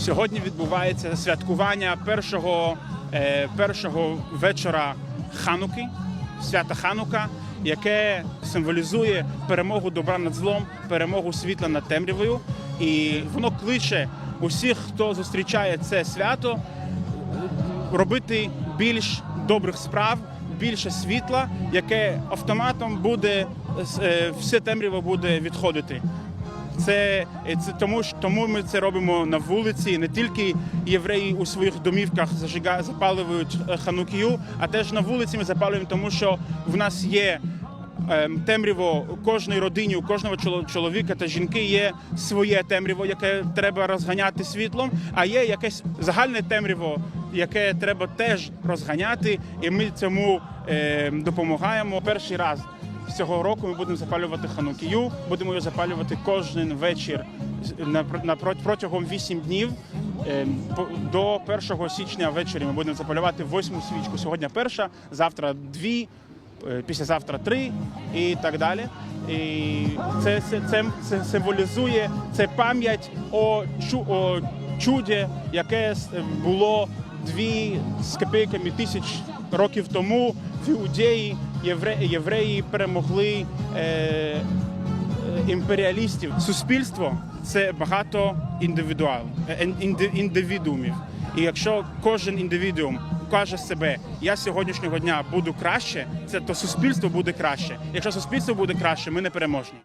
Сьогодні відбувається святкування першого, е, першого вечора Хануки, свята Ханука, яке символізує перемогу добра над злом, перемогу світла над темрявою. І воно кличе усіх, хто зустрічає це свято, робити більш добрих справ, більше світла, яке автоматом буде е, все темряво буде відходити. Це, це тому, що- тому ми це робимо на вулиці. Не тільки євреї у своїх домівках зажига, запалюють е, ханукію, а теж на вулиці ми запалюємо, тому що в нас є ем, темряво у кожній родині, у кожного чоловіка та жінки є своє темряво, яке треба розганяти світлом, а є якесь загальне темряво, яке треба теж розганяти, і ми цьому ем, допомагаємо. Перший раз цього року ми будемо запалювати ханукію. Будемо її запалювати кожен вечір протягом 8 днів. Ем, До 1 січня ввечері ми будемо запалювати восьму свічку. Сьогодні перша, завтра дві, е, післязавтра три і так далі. І це, це, це, це символізує це пам'ять о, чу, о чуді, яке було дві з копійками тисяч років тому в Іудеї. Євреї, євреї перемогли е, е, імперіалістів. Суспільство це багато індивідуал, індивідумів. І якщо кожен індивідуум каже себе, я сьогоднішнього дня буду краще, це то суспільство буде краще. Якщо суспільство буде краще, ми не переможні.